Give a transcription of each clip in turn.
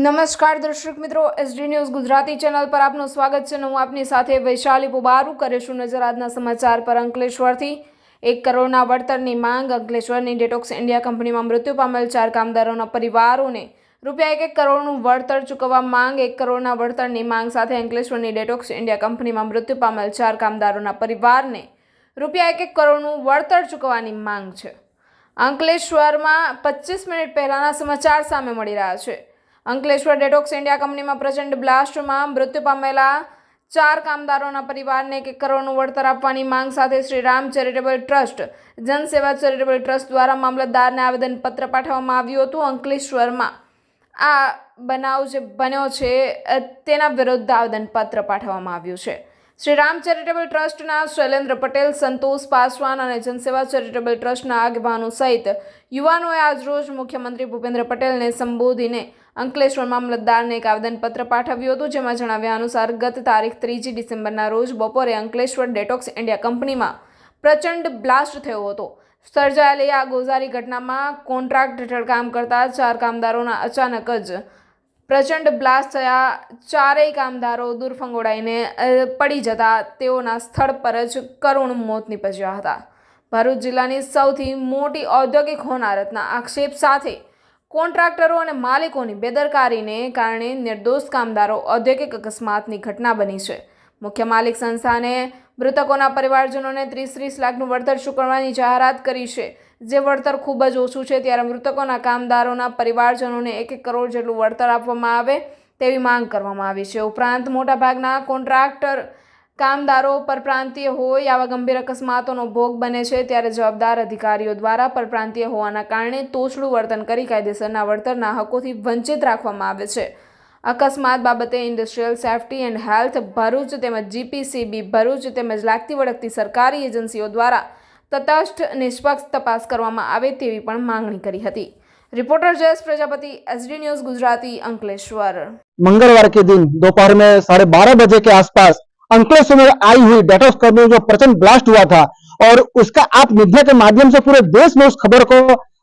નમસ્કાર દર્શક મિત્રો એસડી ન્યૂઝ ગુજરાતી ચેનલ પર આપનું સ્વાગત છે અને હું આપની સાથે વૈશાલી પુબારુ કરીશું નજર આજના સમાચાર પર અંકલેશ્વરથી. એક કરોડના વળતરની માંગ અંકલેશ્વરની ડેટોક્સ ઇન્ડિયા કંપનીમાં મૃત્યુ પામેલ ચાર કામદારોના પરિવારોને. રૂપિયા એક એક કરોડનું વળતર ચૂકવવા માંગ, એક કરોડના વળતરની માંગ સાથે અંકલેશ્વરની ડેટોક્સ ઇન્ડિયા કંપનીમાં મૃત્યુ પામેલ ચાર કામદારોના પરિવારને. રૂપિયા એક એક કરોડનું વળતર ચૂકવવાની માંગ છે. અંકલેશ્વરમાં પચીસ મિનિટ પહેલાંના સમાચાર સામે મળી રહ્યા છે. અંકલેશ્વર ડેટોક્સ ઇન્ડિયા કંપનીમાં પ્રચંડ બ્લાસ્ટમાં મૃત્યુ પામેલા ચાર કામદારોના પરિવારને એક કરોડનું વળતર આપવાની માંગ સાથે Shri Ram charitable trust, Janseva charitable trust દ્વારા મામલતદારને આવેદનપત્ર પાઠવવામાં આવ્યું હતું અંકલેશ્વરમાં. આ બનાવ જે બન્યો છે તેના વિરુદ્ધ આવેદનપત્ર પાઠવવામાં આવ્યું છે. શ્રી રામ ચેરિટેબલ ટ્રસ્ટના શૈલેન્દ્ર પટેલ, સંતોષ પાસવાન અને જનસેવા ચેરિટેબલ ટ્રસ્ટના આગેવાનો સહિત યુવાનોએ આજરોજ મુખ્યમંત્રી ભૂપેન્દ્ર પટેલને સંબોધીને અંકલેશ્વર મામલતદારને એક આવેદનપત્ર પાઠવ્યું હતું, જેમાં જણાવ્યા અનુસાર ગત તારીખ ત્રીજી ડિસેમ્બરના રોજ બપોરે અંકલેશ્વર ડેટોક્સ ઇન્ડિયા કંપનીમાં પ્રચંડ બ્લાસ્ટ થયો હતો. સર્જાયેલી આ ગોઝારી ઘટનામાં કોન્ટ્રાક્ટ હેઠળ કામ કરતા ચાર કામદારોના અચાનક જ પ્રચંડ બ્લાસ્ટ થયા. ચારેય કામદારો દૂર ફંગોળાઈને પડી જતા તેઓના સ્થળ પર જ કરુણ મોત નીપજ્યા હતા. ભરૂચ જિલ્લાની સૌથી મોટી ઔદ્યોગિક હોનારતના આક્ષેપ સાથે કોન્ટ્રાક્ટરો અને માલિકોની બેદરકારીને કારણે નિર્દોષ કામદારો ઔદ્યોગિક અકસ્માતની ઘટના બની છે. મુખ્ય માલિક સંસ્થાને મૃતકોના પરિવારજનોને ત્રીસ ત્રીસ લાખનું વળતર ચૂકવવાની જાહેરાત કરી છે. જે વળતર ખૂબ જ ઓછું છે ત્યારે મૃતકોના કામદારોના પરિવારજનોને એક એક કરોડ જેટલું વળતર આપવામાં આવે તેવી માંગ કરવામાં આવી છે. ઉપરાંત મોટાભાગના કોન્ટ્રાક્ટર કામદારો પરપ્રાંતીય હોય આવા ગંભીર અકસ્માતોનો ભોગ બને છે ત્યારે જવાબદાર અધિકારીઓ દ્વારા પરપ્રાંતીય હોવાના કારણે તોછડું વર્તન કરી કાયદેસરના વળતરના હકોથી વંચિત રાખવામાં આવે છે અકસ્માત બાબતે industrial safety and health Bharuch તેમજ જીપીસીબી ભરૂચ તેમજ લાગતી વળગતી સરકારી એજન્સીઓ દ્વારા તટસ્થ નિષ્પક્ષ તપાસ કરવામાં આવે તેવી પણ માંગણી કરી હતી reporter Jayesh Prajapati SD news Gujarati Ankleshwar मंगलवार के दिन दोपहर में साढ़े बारह बजे के आसपास अंकलेश्वर में आई हुई डेटोस कंपनी में जो प्रचंड ब्लास्ट हुआ था, और उसका आप मीडिया के माध्यम से पूरे देश में उस खबर को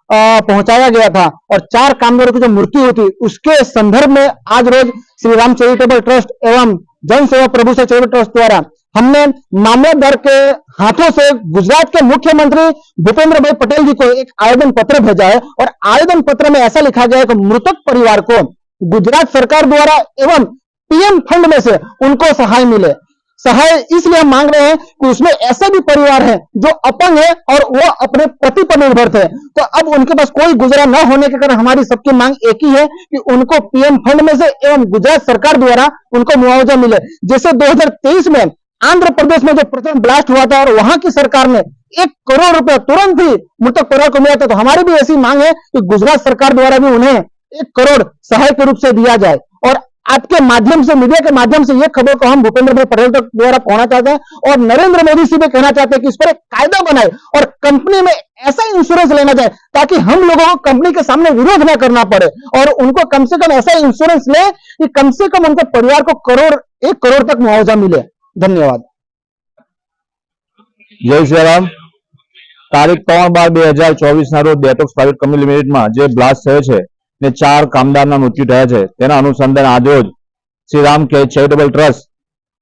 पहुँचाया गया था। और चार कामगारों की जो मृत्यु हुई थी, उसके संदर्भ में आज रोज श्री राम चैरिटेबल ट्रस्ट एवं जन सेवा प्रभु से चैरिटेबल ट्रस्ट द्वारा हमने मामलेदार के हाथों से गुजरात के मुख्यमंत्री भूपेंद्र भाई पटेल जी को एक आवेदन पत्र भेजा है, और आवेदन पत्र में ऐसा लिखा गया है कि मृतक परिवार को गुजरात सरकार द्वारा एवं पीएम फंड में से उनको सहाय मिले। सहाय इसलिए हम मांग रहे हैं कि उसमें ऐसे भी परिवार हैं जो अपंग है और वो अपने पति पर निर्भर थे। तो अब उनके पास कोई गुजरा न होने के कारण हमारी सबकी मांग एक ही है कि उनको पीएम फंड में से एवं गुजरात सरकार द्वारा उनको मुआवजा मिले। जैसे 2023 में आंध्र प्रदेश में जो प्रथम ब्लास्ट हुआ था और वहाँ की सरकार ने एक करोड़ रुपए तुरंत ही मृतक परिवार को मिला था तो हमारी भी ऐसी मांग है कि गुजरात सरकार द्वारा भी उन्हें एक करोड़ सहाय के रूप से दिया जाए। आपके माध्यम से मीडिया के माध्यम से ये खबर को हम भूपेंद्र भाई पटेल तक द्वारा पहुंचना चाहते हैं और नरेंद्र मोदी से भी कहना चाहते हैं कि इस पर एक कायदा बनाए और कंपनी में ऐसा इंश्योरेंस लेना जाए ताकि हम लोगों को कंपनी के सामने विरोध न करना पड़े और उनको कम से कम ऐसा इंश्योरेंस ले कि कम से कम उनके परिवार को करोड़ एक करोड़ तक मुआवजा मिले धन्यवाद જય શ્રીરામ તારીખ ત્રણ બાર બે હજાર ચોવીસ ના રોજ ડેટોક્સ પ્રાઇવેટ કંપની લિમિટેડમાં જે બ્લાસ્ટ થયો છે ને ચાર કામદારના મૃત્યુ થયા છે. તેના અનુસંધાને આજરોજ શ્રી રામ ચેરિટેબલ ટ્રસ્ટ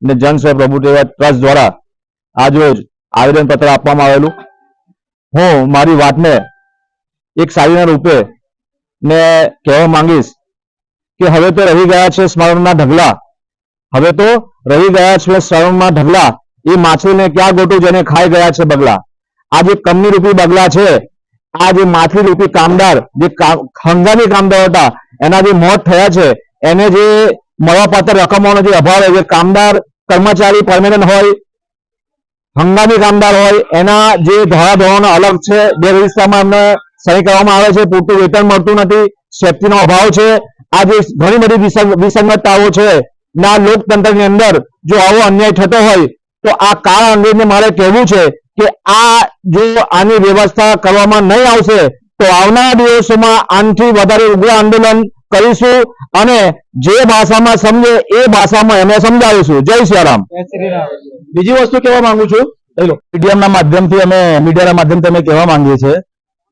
ને જનસેવા પ્રભુ ટ્રસ્ટ દ્વારા આજરોજ આવેદનપત્ર આપવામાં આવેલું. હું મારી વાતને એક શાયરીના રૂપે ને કહેવા માંગીશ કે હવે તો રહી ગયા છે સ્મરણના ઢગલા. હવે તો રહી ગયા છે સ્મરણમાં ઢગલા. એ માછલીને ક્યાં ગોટું જેને ખાઈ ગયા છે બગલા? આ જે કમની રૂપી બગલા છે. આ જે માછલી રૂપી કામદાર, જે હંગામી કામદાર હતા, એના જે મોત થયા છે, એને જે મળવાપાત્ર રકમોનો જે અભાવ હોય, જે કામદાર, કર્મચારી પરમેનન્ટ હોય, હંગામી કામદાર હોય, એના જે ધોરણો અલગ છે, બે રજિસ્ટરમાં એમને સહી કરવામાં આવે છે, પૂરતું વેતન મળતું નથી, સેફટીનો અભાવ છે, આ જે ઘણી બધી વિસંગ- વિસંગતતાઓ છે, ના લોકતંત્રની અંદર જો આવો અન્યાય થતો હોય, તો આ કાળ અંગ્રેજને મારે કહેવું છે કે આ જો આની વ્યવસ્થા કરવામાં નહીં આવશે, તો આવનારા દિવસોમાં આનાથી વધારે ઉગ્ર આંદોલન કરીશું અને જે ભાષામાં સમજે એ ભાષામાં એને સમજાવીશું. જય શ્રી રામ બીજી વસ્તુ કહેવા માંગુ છું મીડિયમના માધ્યમથી અમે, મીડિયાના માધ્યમથી અમે કહેવા માંગીએ છીએ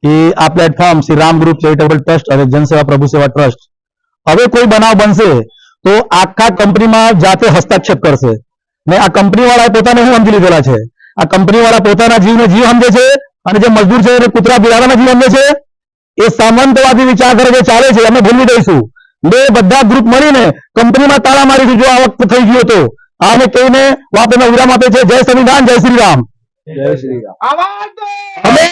કે આ platform Shri Ram group charitable trust અને જનસેવા પ્રભુ સેવા ટ્રસ્ટ હવે કોઈ બનાવ બનશે, તો આખા કંપનીમાં જાતે હસ્તક્ષેપ કરશે. ને આ કંપની વાળા પોતાને શું સમજી લીધેલા છે? આ કંપની વાળા પોતાના જીવને જીવ સમજે છે અને જે મજદૂર છે એને કૂતરા બિલાડાના જીવ સમજે છે. એ સામંતવાદી વિચાર કરે છે ચાલે છે અમે ભૂલી દઈશું બે બધા ગ્રુપ મળીને કંપનીમાં તાળા મારી જો આ વખત થઈ ગયો તો. આને કહીને વાપરનો વિરામ આપે છે. જય સંવિધાન જય શ્રી રામ. જય શ્રી રામ. અમે